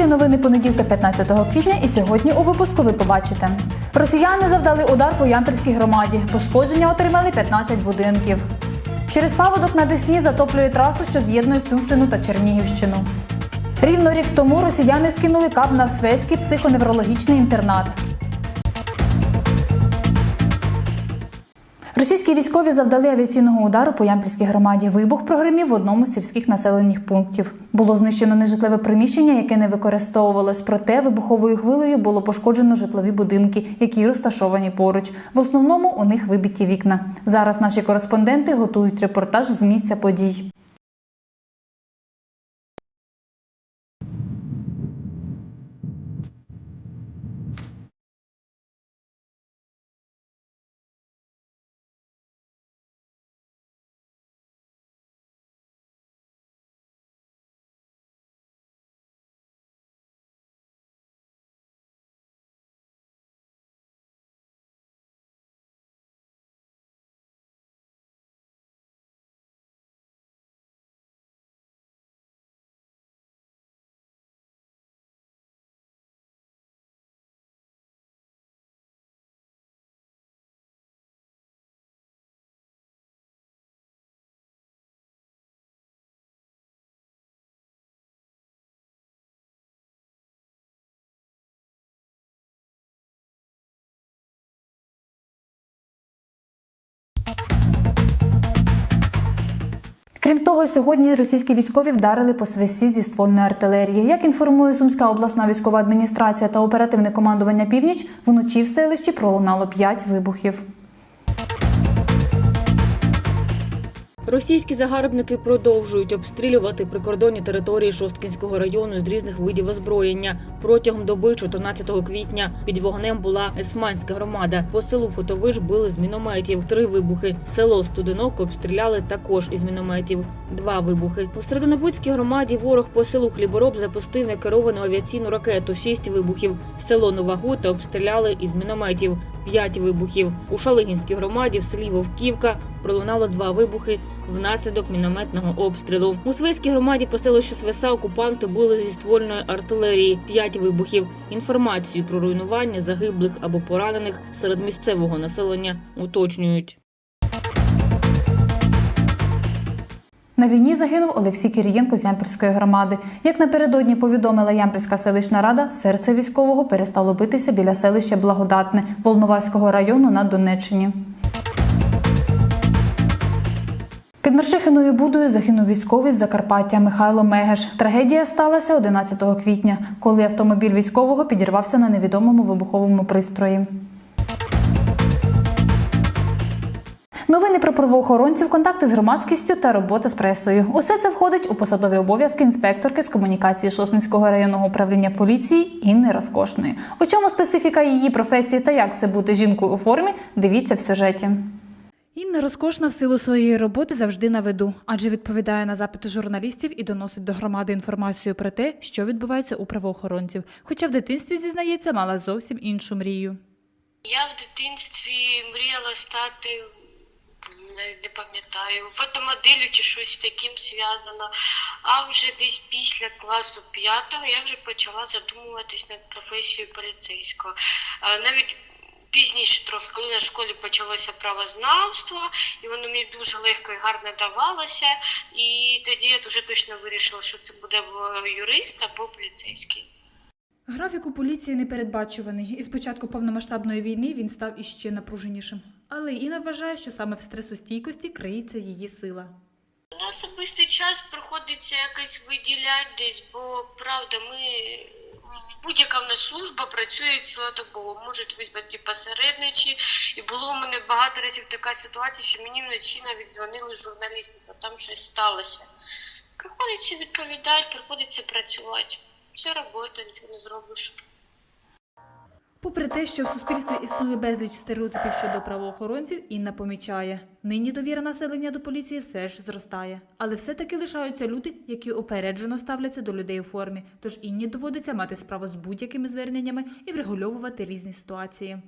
Важливі новини понеділка 15 квітня і сьогодні у випуску ви побачите. Росіяни завдали удар по Ямпільській громаді. Пошкодження отримали 15 будинків. Через паводок на Десні затоплює трасу, що з'єднує Сумщину та Чернігівщину. Рівно рік тому росіяни скинули кап на Свеський психоневрологічний інтернат. Російські військові завдали авіаційного удару по Ямпільській громаді. Вибух прогримів в одному з сільських населених пунктів. Було знищено нежитлеве приміщення, яке не використовувалось. Проте вибуховою хвилею було пошкоджено житлові будинки, які розташовані поруч. В основному у них вибиті вікна. Зараз наші кореспонденти готують репортаж з місця подій. Крім того, сьогодні російські військові вдарили по свисі зі ствольної артилерії. Як інформує Сумська обласна військова адміністрація та оперативне командування Північ, вночі в селищі пролунало 5 вибухів. Російські загарбники продовжують обстрілювати прикордонні території Шосткінського району з різних видів озброєння. Протягом доби 14 квітня під вогнем була Есманська громада. По селу Фотовиш били з мінометів. Три вибухи. Село Студенок обстріляли також із мінометів. Два вибухи. У Середонобудській громаді ворог по селу Хлібороб запустив некеровану авіаційну ракету. Шість вибухів. Село Нова Гута обстріляли із мінометів. П'ять вибухів. У Шалигінській громаді в селі Вовківка пролунало два вибухи внаслідок мінометного обстрілу. У Свиській громаді по селищу Свеса окупанти були зі ствольної артилерії. П'ять вибухів. Інформацію про руйнування загиблих або поранених серед місцевого населення уточнюють. На війні загинув Олексій Кирієнко з Ямпільської громади. Як напередодні повідомила Ямпільська селищна рада, серце військового перестало битися біля селища Благодатне Волноваського району на Донеччині. Під Мершихиною Будою загинув військовий з Закарпаття Михайло Мегеш. Трагедія сталася 11 квітня, коли автомобіль військового підірвався на невідомому вибуховому пристрої. Новини про правоохоронців, контакти з громадськістю та робота з пресою. Усе це входить у посадові обов'язки інспекторки з комунікації Шосницького районного управління поліції Інни Розкошної. У чому специфіка її професії та як це бути жінкою у формі? Дивіться в сюжеті. Інна розкошна в силу своєї роботи завжди на виду, адже відповідає на запити журналістів і доносить до громади інформацію про те, що відбувається у правоохоронців. Хоча в дитинстві зізнається, мала зовсім іншу мрію. Я в дитинстві мріяла стати, навіть не пам'ятаю, фотомоделлю чи щось таким зв'язано. А вже десь після класу п'ятого я вже почала задумуватись над професією поліцейського. Навіть пізніше трохи, коли на школі почалося правознавство, і воно мені дуже легко і гарно давалося. І тоді я дуже точно вирішила, що це буде або юрист або поліцейський. Графік у поліції непередбачуваний, і з початку повномасштабної війни він став іще напруженішим. Але Інна вважає, що саме в стресостійкості криється її сила. На особистий час приходиться якось виділяти десь, бо правда, ми будь-яка в нас служба працює цілодобово, можуть визвати посередничі. І було у мене багато разів така ситуація, що мені вночі навіть дзвонили журналісти, бо там щось сталося. Приходиться відповідати, приходиться працювати. Це робота, нічого не зробиш. Попри те, що в суспільстві існує безліч стереотипів щодо правоохоронців, Інна помічає, нині довіра населення до поліції все ж зростає. Але все-таки лишаються люди, які упереджено ставляться до людей у формі, тож Інні доводиться мати справу з будь-якими зверненнями і врегульовувати різні ситуації.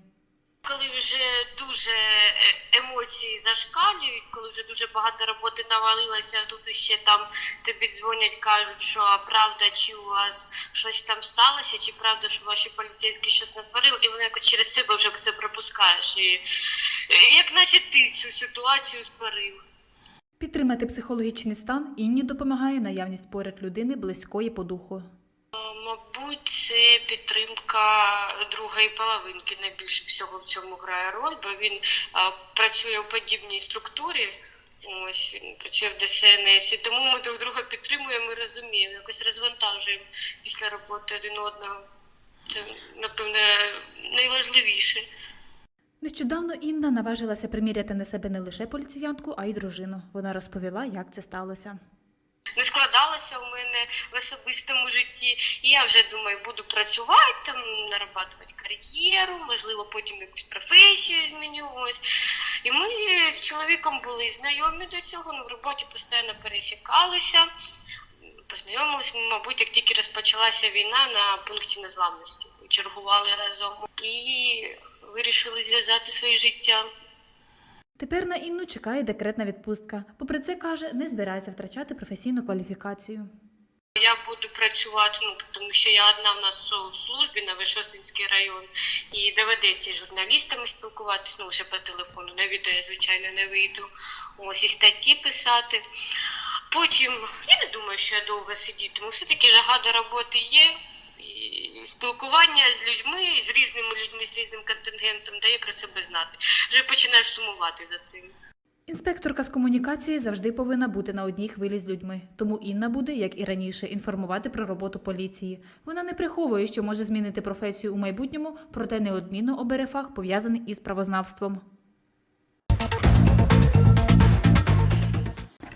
Коли вже дуже е, емоції зашкалюють, коли вже дуже багато роботи навалилося, тут ще там тобі дзвонять, кажуть, що правда, чи у вас щось там сталося, чи правда, що ваші поліцейські щось натворили, і воно якось через себе вже це пропускаєш. І як наче ти цю ситуацію створив. Підтримати психологічний стан Інні допомагає наявність поряд людини близької по духу. Мабуть, це підтримка другої половинки найбільше всього в цьому грає роль, бо він а, працює у подібній структурі. Ось він працює в ДСНС, і тому ми друг друга підтримуємо і розуміємо, якось розвантажуємо після роботи один одного. Це, напевне, найважливіше. Нещодавно Інна наважилася приміряти на себе не лише поліціянтку, а й дружину. Вона розповіла, як це сталося. Не складалося у мене в особистому житті. І я вже думаю, буду працювати, там, нарабатувати кар'єру, можливо, потім якусь професію зміню. Ось. І ми з чоловіком були знайомі до цього, ну, в роботі постійно пересікалися. Познайомилися, мабуть, як тільки розпочалася війна на пункті незламності. Чергували разом і вирішили зв'язати своє життя. Тепер на Інну чекає декретна відпустка. Попри це каже, не збирається втрачати професійну кваліфікацію. Я буду працювати, ну тому що я одна в нас у службі на Вишостинський район, і доведеться з журналістами спілкуватися, ну лише по телефону. На відео я звичайно не вийду. Ось і статті писати. Потім я не думаю, що я довго сидітиму. Все таки жага до роботи є. Спілкування з людьми, з різними людьми, з різним контингентом дає про себе знати. Вже починаєш сумувати за цим. Інспекторка з комунікації завжди повинна бути на одній хвилі з людьми. Тому Інна буде, як і раніше, інформувати про роботу поліції. Вона не приховує, що може змінити професію у майбутньому, проте неодмінно обере фах, пов'язаний із правознавством.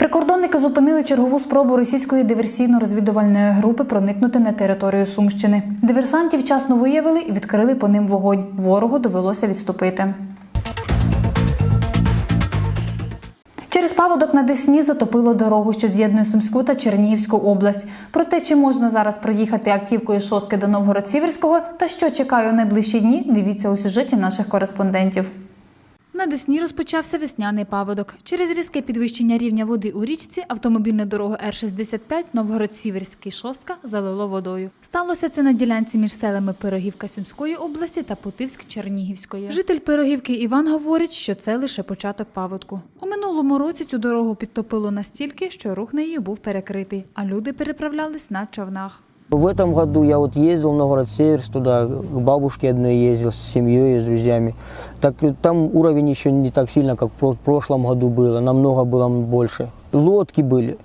Прикордонники зупинили чергову спробу російської диверсійно-розвідувальної групи проникнути на територію Сумщини. Диверсантів вчасно виявили і відкрили по ним вогонь. Ворогу довелося відступити. Через паводок на Десні затопило дорогу, що з'єднує Сумську та Чернігівську область. Про те, чи можна зараз проїхати автівкою шостки до Новгород-Сіверського та що чекає у найближчі дні, дивіться у сюжеті наших кореспондентів. На Десні розпочався весняний паводок. Через різке підвищення рівня води у річці автомобільну дорогу Р-65 Новгород-Сіверський шостка залило водою. Сталося це на ділянці між селами Пирогівка Сумської області та Путивськ Чернігівської. Житель Пирогівки Іван говорить, що це лише початок паводку. У минулому році цю дорогу підтопило настільки, що рух нею був перекритий, а люди переправлялись на човнах. В этом году я вот ездил в Новгород-Северск туда, к бабушке одной ездил с семьей и с друзьями. Так э, там уровень еще не так сильно, как в про- прошлом году было, намного было больше. Лодки были.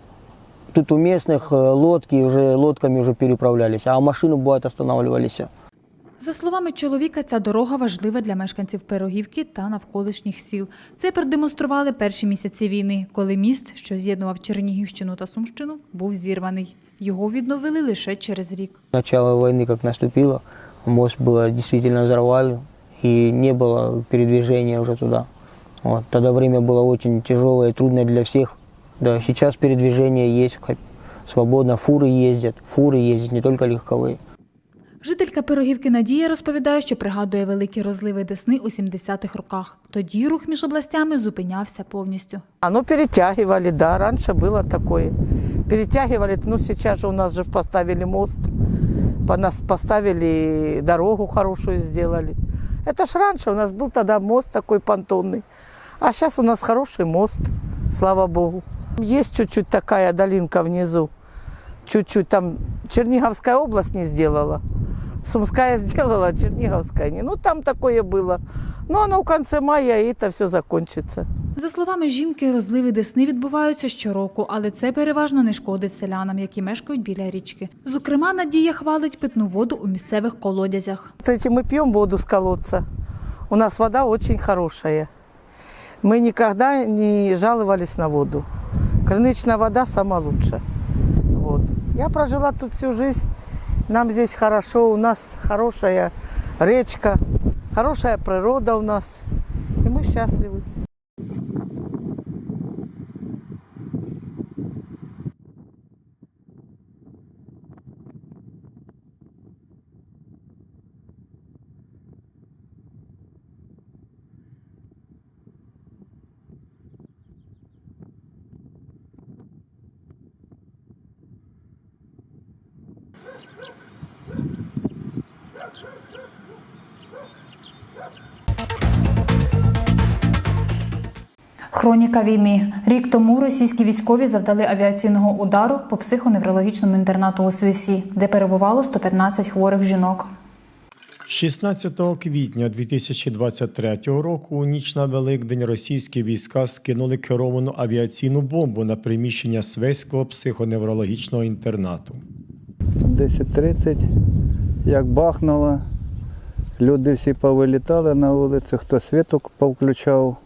Тут у местных э, лодки уже лодками уже переправлялись, а машины бывает останавливались. За словами чоловіка, ця дорога важлива для мешканців Пирогівки та навколишніх сіл. Це продемонстрували перші місяці війни, коли міст, що з'єднував Чернігівщину та Сумщину, був зірваний. Його відновили лише через рік. Начало войны как наступило, мост было действительно взорвали, и не было передвижения уже туда. Вот. Тогда время было очень тяжелое и трудное для всех. Да, сейчас передвижение есть, хоть свободно, фуры ездят, фуры ездят, не только легковые. Жителька Пирогівки Надія розповідає, що пригадує великі розливи Десни у 70-х роках. Тоді рух між областями зупинявся повністю. Оно перетягивали, да, раньше было такое. Перетягивали, ну сейчас же у нас же поставили мост, по нас поставили дорогу хорошую сделали. Это ж раньше у нас был тогда мост такой понтонный, а сейчас у нас хороший мост, слава богу. Есть чуть-чуть такая долинка внизу, чуть-чуть там Черниговская область не сделала. Сумская сделала, а Черниговская не. Ну, там такое было. Но оно в конце мая, и это все закончится. За словами жінки, розливи Десни відбуваються щороку, але це переважно не шкодить селянам, які мешкають біля річки. Зокрема, Надія хвалить питну воду у місцевих колодязях. Вот эти мы пьем воду с колодца. У нас вода очень хорошая. Мы никогда не жаловались на воду. Крынычная вода самая лучшая. Вот. Я прожила тут всю жизнь. Нам здесь хорошо. У нас хорошая речка, хорошая природа у нас. И мы счастливы. Хроніка війни. Рік тому російські військові завдали авіаційного удару по психоневрологічному інтернату у Свісі, де перебувало 115 хворих жінок. 16 квітня 2023 року у ніч на Великдень російські війська скинули керовану авіаційну бомбу на приміщення Свеського психоневрологічного інтернату. 10.30, як бахнуло, люди всі повилітали на вулицю, хто світок повключав.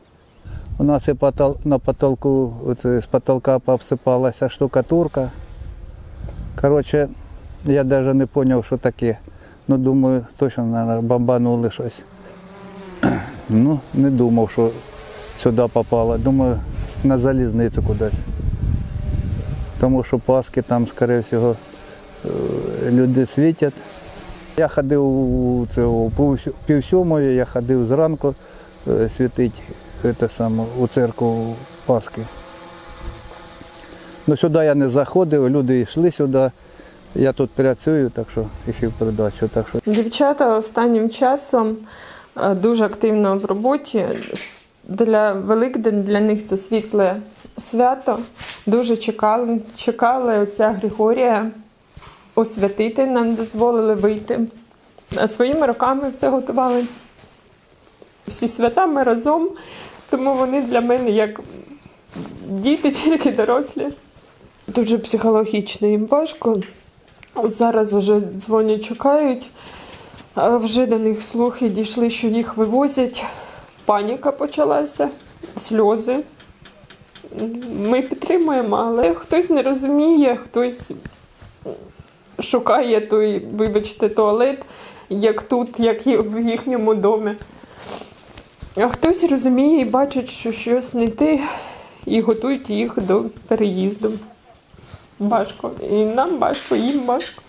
У нас і потол- на потолку, з потолка повсипалася штукатурка. Коротше, я навіть не зрозумів, що таке. Ну, думаю, точно, мабуть, бомбанули щось. Ну, не думав, що сюди попало. Думаю, на залізницю кудись. Тому що Паски там, скоріше всього, е, люди світять. Я ходив у пів- сьомої, я ходив зранку е, світити у церкву Пасхи. Ну, сюди я не заходив, люди йшли сюди. Я тут працюю, так що ще передачу. Так що Дівчата останнім часом е, дуже активно в роботі. Для Великдень для них це світле свято. Дуже чекали, чекали отця Григорія освятити, нам дозволили вийти. А Своїми руками все готували. Всі свята ми разом, тому вони для мене як діти, тільки дорослі. Дуже психологічно їм важко. Зараз вже дзвонять, чекають. Вже до них слухи дійшли, що їх вивозять. Паніка почалася, сльози. Ми підтримуємо, але хтось не розуміє, хтось шукає той, вибачте, туалет, як тут, як в їхньому домі. А хтось розуміє і бачить, що щось не те, і готують їх до переїзду. Важко. І нам важко, їм важко.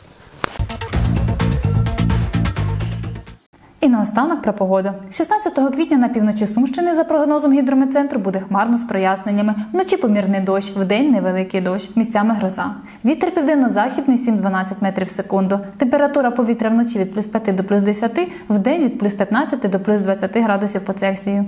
І наостанок про погоду. 16 квітня на півночі Сумщини, за прогнозом гідрометцентру, буде хмарно з проясненнями. Вночі помірний дощ, вдень невеликий дощ, місцями гроза. Вітер південно-західний 7-12 метрів в секунду. Температура повітря вночі від плюс 5 до плюс 10, вдень від плюс 15 до плюс 20 градусів по Цельсію.